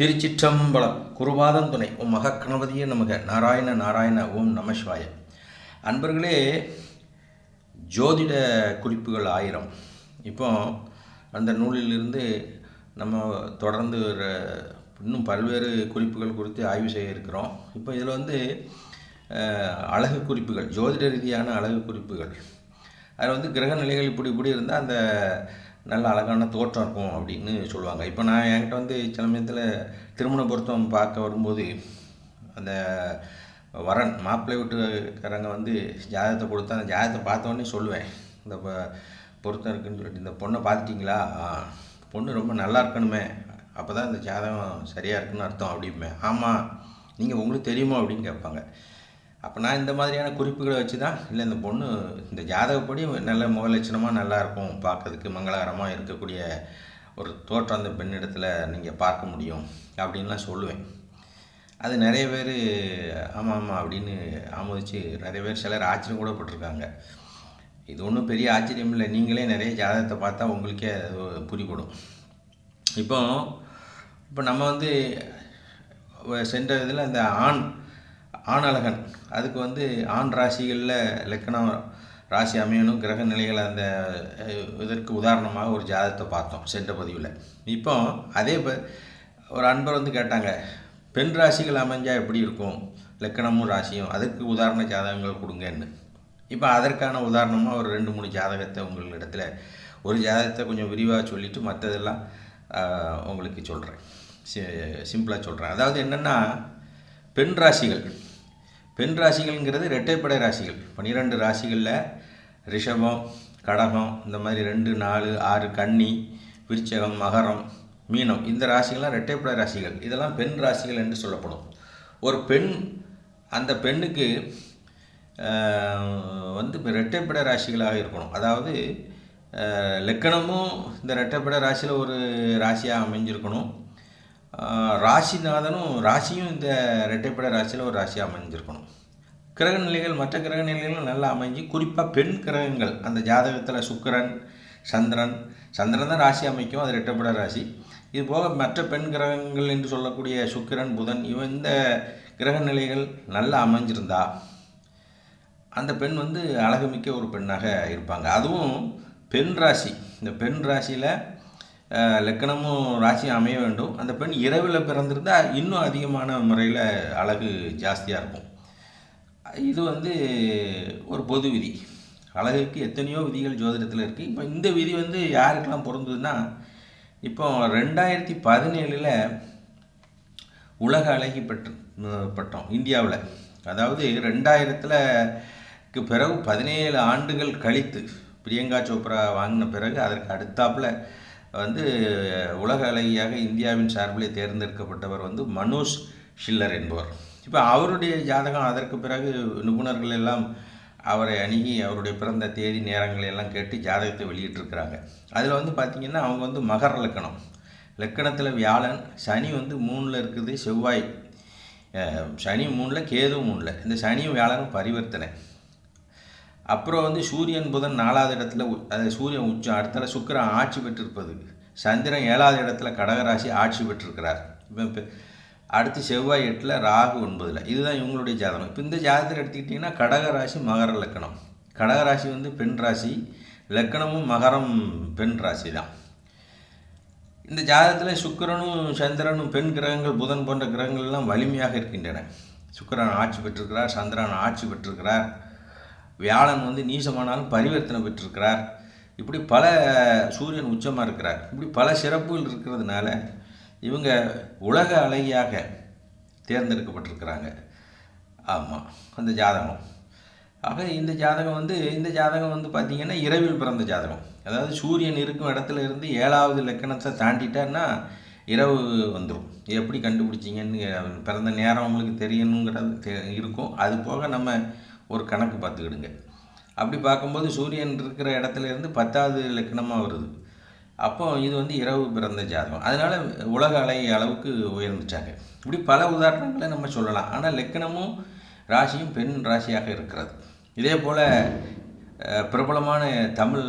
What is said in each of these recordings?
திருச்சிற்றம்பலம் குருவாதம் துணை. உம் மக கணபதியே நமக. நாராயண நாராயண ஓம் நமசிவாய அன்பர்களே ஜோதிட குறிப்புகள் ஆயிரம். இப்போ அந்த நூலிலிருந்து நம்ம தொடர்ந்து ஒரு இன்னும் பல்வேறு குறிப்புகள் குறித்து ஆய்வு செய்ய இருக்கிறோம். இப்போ இதில் வந்து அழகு குறிப்புகள் ஜோதிட ரீதியான அழகு குறிப்புகள். அதில் வந்து கிரக நிலைகள் இப்படி இப்படி இருந்தால் அந்த நல்ல அழகான தோற்றம் இருக்கும் அப்படின்னு சொல்லுவாங்க. இப்போ நான் என்கிட்ட வந்து சில சமயத்தில் திருமண பொருத்தம் பார்க்க வரும்போது அந்த வரன் மாப்பிள்ளை வீட்டுக்காரங்க வந்து ஜாதகத்தை கொடுத்தா அந்த ஜாதகத்தை பார்த்தோன்னே சொல்லுவேன். இந்த ப- பொருத்தம் இருக்குன்னு சொல்லிட்டு இந்த பொண்ணை பார்த்துட்டிங்களா? பொண்ணு ரொம்ப நல்லா இருக்கணுமே. அப்போ தான் இந்த ஜாதகம் சரியாக இருக்குன்னு அர்த்தம் அப்படிம்பேன். ஆமாம் நீங்கள் உங்களுக்கு தெரியுமா? அப்படின்னு கேட்பாங்க. அப்போ நான் இந்த மாதிரியான குறிப்புகளை வச்சு தான் இல்லை இந்த பொண்ணு இந்த ஜாதகப்படி நல்ல முகலட்சணமாக நல்லா இருக்கும் பார்க்கறதுக்கு மங்களகரமாக இருக்கக்கூடிய ஒரு தோற்றம் அந்த பெண்ணிடத்தில் நீங்கள் பார்க்க முடியும் அப்படின்லாம் சொல்லுவேன். அது நிறைய பேர் ஆமாம் ஆமாம் அப்படின்னு ஆமோதிச்சு நிறைய பேர் சிலர் ஆச்சரியம் கூட பட்டிருக்காங்க. இது ஒன்றும் பெரிய ஆச்சரியம் இல்லை நீங்களே நிறைய ஜாதகத்தை பார்த்தா உங்களுக்கே அது புரிபடும். இப்போ இப்போ நம்ம வந்து சென்ற இதில் இந்த ஆண் ஆணழகன். அதுக்கு வந்து ஆண் ராசிகளில் லக்கணம் ராசி அமையணும் கிரக நிலைகள் அந்த இதற்கு உதாரணமாக ஒரு ஜாதகத்தை பார்த்தோம் சென்ற பதிவில். இப்போ அதே ப- ஒரு அன்பர் வந்து கேட்டாங்க பெண் ராசிகள் அமைஞ்சால் எப்படி இருக்கும்? லக்கணமும் ராசியும் அதுக்கு உதாரண ஜாதகங்கள் கொடுங்கன்னு. இப்போ அதற்கான உதாரணமாக ஒரு ரெண்டு மூணு ஜாதகத்தை உங்களிடத்தில் ஒரு ஜாதகத்தை கொஞ்சம் விரிவாக சொல்லிவிட்டு மற்றதெல்லாம் உங்களுக்கு சொல்கிறேன் சிம்பிளாக சொல்கிறேன் அதாவது என்னென்னா பெண் ராசிகள். பெண் ராசிகள்ங்கிறது இரட்டைப்படை ராசிகள். பன்னிரெண்டு ராசிகளில் ரிஷபம் கடகம் இந்த மாதிரி ரெண்டு நாலு ஆறு கன்னி விருச்சகம் மகரம் மீனம். இந்த ராசிகள்லாம் இரட்டைப்படை ராசிகள். இதெல்லாம் பெண் ராசிகள் என்று சொல்லப்படும். ஒரு பெண் அந்த பெண்ணுக்கு வந்து இப்போ இரட்டைப்படை ராசிகளாக இருக்கணும். அதாவது லக்கணமும் இந்த இரட்டைப்படை ராசியில் ஒரு ராசியாக அமைஞ்சிருக்கணும். ராசிநாதனும் ராசியும் இந்த இரட்டைப்படை ராசியில் ஒரு ராசியாக அமைஞ்சிருக்கணும். கிரக நிலைகள் மற்ற கிரக நிலைகளும் நல்லா அமைஞ்சு குறிப்பாக பெண் கிரகங்கள் அந்த ஜாதகத்தில் சுக்கிரன் சந்திரன் சந்திரன் தான் ராசி அமைக்கும் அது இரட்டைப்படை ராசி. இது போக மற்ற பெண் கிரகங்கள் என்று சொல்லக்கூடிய சுக்கிரன் புதன் இவன் இந்த கிரக நிலைகள் நல்லா அமைஞ்சிருந்தா அந்த பெண் வந்து அழகுமிக்க ஒரு பெண்ணாக இருப்பாங்க. அதுவும் பெண் ராசி. இந்த பெண் ராசியில் லக்கணமும் ராசியும் அமைய வேண்டும். அந்த பெண் இரவில் பிறந்திருந்தால் இன்னும் அதிகமான முறையில் அழகு ஜாஸ்தியாக இருக்கும். இது வந்து ஒரு பொது விதி. அழகுக்கு எத்தனையோ விதிகள் ஜோதிடத்தில் இருக்குது இப்போ இந்த விதி வந்து யாருக்கெல்லாம் பொருந்ததுன்னா இப்போ ரெண்டாயிரத்தி பதினேழில் உலக அழகி பெற்று பட்டோம். இந்தியாவில். அதாவது ரெண்டாயிரத்தில் பிறகு பதினேழு ஆண்டுகள் கழித்து பிரியங்கா சோப்ரா வாங்கின பிறகு அதற்கு அடுத்தாப்பில் வந்து உலக அழகியாக இந்தியாவின் சார்பில் தேர்ந்தெடுக்கப்பட்டவர் வந்து மனோஜ் ஷில்லர் என்பவர். இப்போ அவருடைய ஜாதகம் அதற்கு பிறகு நிபுணர்கள் எல்லாம் அவரை அணுகி அவருடைய பிறந்த தேதி நேரங்களை எல்லாம் கேட்டு ஜாதகத்தை வெளியிட்டிருக்கிறாங்க. அதில் வந்து பார்த்திங்கன்னா அவங்க வந்து மகர லக்கணம். லக்கணத்தில் வியாழன் சனி வந்து மூணில் இருக்குது செவ்வாய் சனி மூணில் கேது மூணில். இந்த சனியும் வியாழனும் பரிவர்த்தனை. அப்புறம் வந்து சூரியன் புதன் நாலாவது இடத்துல அது சூரியன் உச்சம் அடுத்தால சுக்கிரன் ஆட்சி பெற்றிருப்பது. சந்திரன் ஏழாவது இடத்துல கடகராசி ஆட்சி பெற்றிருக்கிறார். இப்போ அடுத்து செவ்வாய் எட்டில் ராகு ஒன்பதில். இதுதான் இவங்களுடைய ஜாதகம். இப்போ இந்த ஜாதகத்தில் எடுத்துக்கிட்டிங்கன்னா கடகராசி மகர லக்கணம். கடகராசி வந்து பெண் ராசி லக்கணமும் மகரம் பெண் ராசி தான் இந்த ஜாதகத்தில் சுக்கிரனும் சந்திரனும் பெண் கிரகங்கள் புதன் போன்ற கிரகங்கள் எல்லாம் வலிமையாக இருக்கின்றன. சுக்கிரன் ஆட்சி பெற்றிருக்கிறார் சந்திரன் ஆட்சி பெற்றிருக்கிறார். வியாழன் வந்து நீசமானாலும் பரிவர்த்தனை பெற்றிருக்கிறார். இப்படி பல சூரியன் உச்சமாக இருக்கிறார். இப்படி பல சிறப்புகள் இருக்கிறதுனால இவங்க உலக அழகியாக தேர்ந்தெடுக்கப்பட்டிருக்கிறாங்க. ஆமாம் அந்த ஜாதகம். ஆக இந்த ஜாதகம் வந்து இந்த ஜாதகம் வந்து பார்த்திங்கன்னா இரவில் பிறந்த ஜாதகம். அதாவது சூரியன் இருக்கும் இடத்துல இருந்து ஏழாவது லக்கணத்தை தாண்டிட்டான்னா இரவு வந்துடும் எப்படி கண்டுபிடிச்சிங்கன்னு பிறந்த நேரம் உங்களுக்கு தெரியணுங்கிறது தெ- இருக்கும். அது போக நம்ம ஒரு கணக்கு பார்த்துக்கிடுங்க. அப்படி பார்க்கும்போது சூரியன் இருக்கிற இடத்துல இருந்து பத்தாவது லக்கணமாக வருது. அப்போ இது வந்து இரவு பிறந்த ஜாதகம். அதனால் உலக அலை அளவுக்கு உயர்ந்துச்சாங்க. இப்படி பல உதாரணங்களை நம்ம சொல்லலாம். ஆனால் லக்கணமும் ராசியும் பெண் ராசியாக இருக்கிறது. இதே போல் பிரபலமான தமிழ்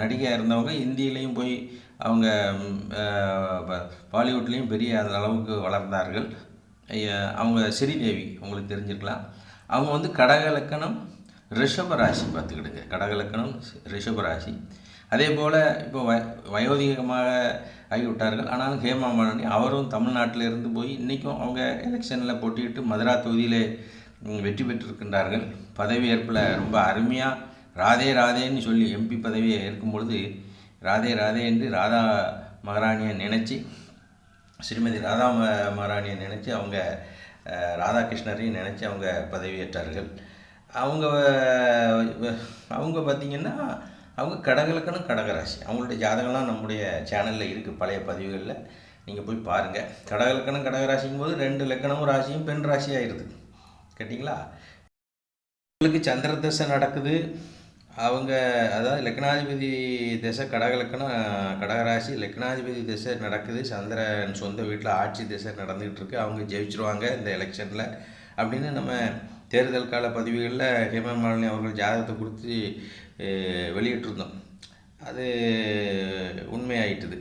நடிகையாக இருந்தவங்க இந்தியிலையும் போய் அவங்க பாலிவுட்லேயும் பெரிய அந்த அளவுக்கு வளர்ந்தார்கள். அவங்க ஸ்ரீதேவி உங்களுக்கு தெரிஞ்சிருக்கலாம். அவங்க வந்து கடக லக்கணம் ரிஷப ராசி பார்த்துக்கிடுங்க. கடக லக்கணம் ரிஷப ராசி. அதே போல் இப்போ வ வயோதிகமாக ஆகிவிட்டார்கள். ஆனாலும் ஹேமா மாலினி அவரும் தமிழ்நாட்டில் இருந்து போய் இன்றைக்கும் அவங்க எலெக்ஷனில் போட்டியிட்டு மதுரா தொகுதியிலே வெற்றி பெற்றிருக்கின்றார்கள். பதவியேற்பில் ரொம்ப அருமையாக ராதே ராதேன்னு சொல்லி எம்பி பதவியை ஏற்கும் பொழுது ராதே ராதே என்று ராதா மகாராணியை நினச்சி ஸ்ரீமதி ராதா ம- மகாராணியை நினச்சி அவங்க ராதாகிருஷ்ணரையும் நினச்சி அவங்க பதவியேற்றார்கள். அவங்க அவங்க பார்த்திங்கன்னா அவங்க கடகலக்கணும் கடகராசி. அவங்களுடைய ஜாதகம்லாம் நம்முடைய சேனலில் இருக்குது பழைய பதிவுகளில். நீங்கள் போய் பாருங்கள் கடகலக்கணம் கடகராசிங்கும் போது ரெண்டு லக்கணமும் ராசியும் பெண் ராசி இருக்குது. கேட்டிங்களா? உங்களுக்கு சந்திர தசை நடக்குது. அவங்க அதாவது லக்னாதிபதி திசை கடகலக்கணம் கடகராசி லக்னாதிபதி திசை நடக்குது. சந்திரன் சொந்த வீட்டில் ஆட்சி திசை நடந்துகிட்டு இருக்கு அவங்க ஜெயிச்சிருவாங்க இந்த எலெக்ஷனில். அப்படின்னு நம்ம தேர்தல் கால பதிவுகளில் ஹேமா மாலினி அவர்கள் ஜாதகத்தை கொடுத்து வெளியிட்டிருந்தோம். அது உண்மையாயிட்டுது.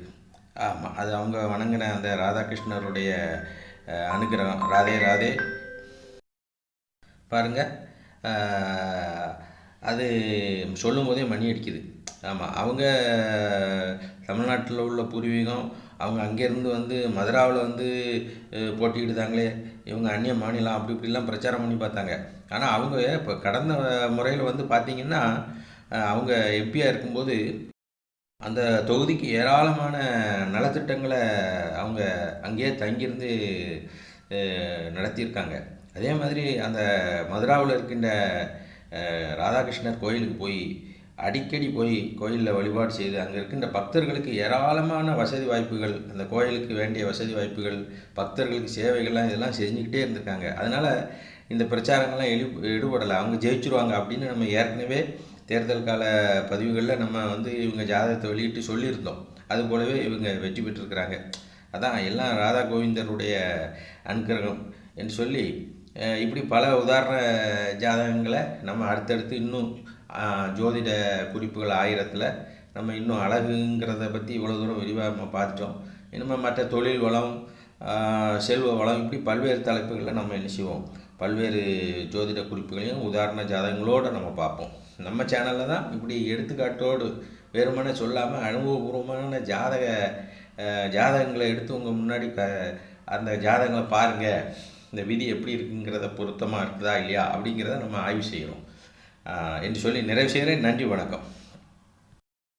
ஆமாம் அது அவங்க வணங்கின அந்த ராதாகிருஷ்ணருடைய அனுகிரகம். அனுக்கிரகம் ராதே ராதே. பாருங்க அது சொல்லும் போதே மணி அடிக்குது. ஆமாம் அவங்க தமிழ்நாட்டில் உள்ள பூர்வீகம் அவங்க அங்கேருந்து வந்து மதுராவில் வந்து போட்டிக்கிட்டுதாங்களே போட்டியிடுதாங்களே இவங்க அந்நிய மாநிலம் அப்படி இப்படிலாம் பிரச்சாரம் பண்ணி பார்த்தாங்க. ஆனால் அவங்க இப்போ கடந்த முறையில் வந்து பார்த்திங்கன்னா அவங்க எம்பியாக இருக்கும்போது அந்த தொகுதிக்கு ஏராளமான நலத்திட்டங்களை அவங்க அங்கேயே தங்கியிருந்து நடத்தியிருக்காங்க. அதே மாதிரி அந்த மதுராவில் இருக்கின்ற ராதாகிருஷ்ணர் கோயிலுக்கு போய் அடிக்கடி போய் கோயிலில் வழிபாடு செய்து அங்கே இருக்கின்ற பக்தர்களுக்கு ஏராளமான வசதி வாய்ப்புகள் அந்த கோயிலுக்கு வேண்டிய வசதி வாய்ப்புகள் பக்தர்களுக்கு சேவைகள்லாம் இதெல்லாம் செஞ்சுக்கிட்டே இருந்திருக்காங்க. அதனால் இந்த பிரச்சாரங்கள்லாம் எழு ஈடுபடலை. அவங்க ஜெயிச்சிருவாங்க அப்படின்னு நம்ம ஏற்கனவே தேர்தல் கால பதிவுகளில் நம்ம வந்து இவங்க ஜாதகத்தை வெளியிட்டு சொல்லியிருந்தோம். அது போலவே இவங்க வெற்றி பெற்றிருக்கிறாங்க. அதான் எல்லாம் ராதா கோவிந்தருடைய அனுக்கிரகம் என்று சொல்லி இப்படி பல உதாரண ஜாதகங்களை நம்ம அடுத்தடுத்து இன்னும் ஜோதிட குறிப்புகள் ஆயிரத்தில் நம்ம இன்னும் அழகுங்கிறத பற்றி இவ்வளோ தூரம் விரிவாக நம்ம பார்த்துட்டோம். இனிமேல் மற்ற தொழில் வளம் செல்வ வளம் இப்படி பல்வேறு தலைப்புகளில் நம்ம என்ன செய்வோம்? பல்வேறு ஜோதிட குறிப்புகளையும் உதாரண ஜாதகங்களோடு நம்ம பார்ப்போம். நம்ம சேனலில் தான் இப்படி எடுத்துக்காட்டோடு வெறுமனே சொல்லாமல் அனுபவபூர்வமான ஜாதக ஜாதகங்களை எடுத்து உங்கள் முன்னாடி அந்த ஜாதகங்களை பாருங்கள் இந்த விதி எப்படி இருக்குங்கிறத பொருத்தமாக இருக்குதா இல்லையா அப்படிங்கிறத நம்ம ஆய்வு செய்கிறோம் என்று சொல்லி நிறைவு செய்கிறேன். நன்றி வணக்கம்.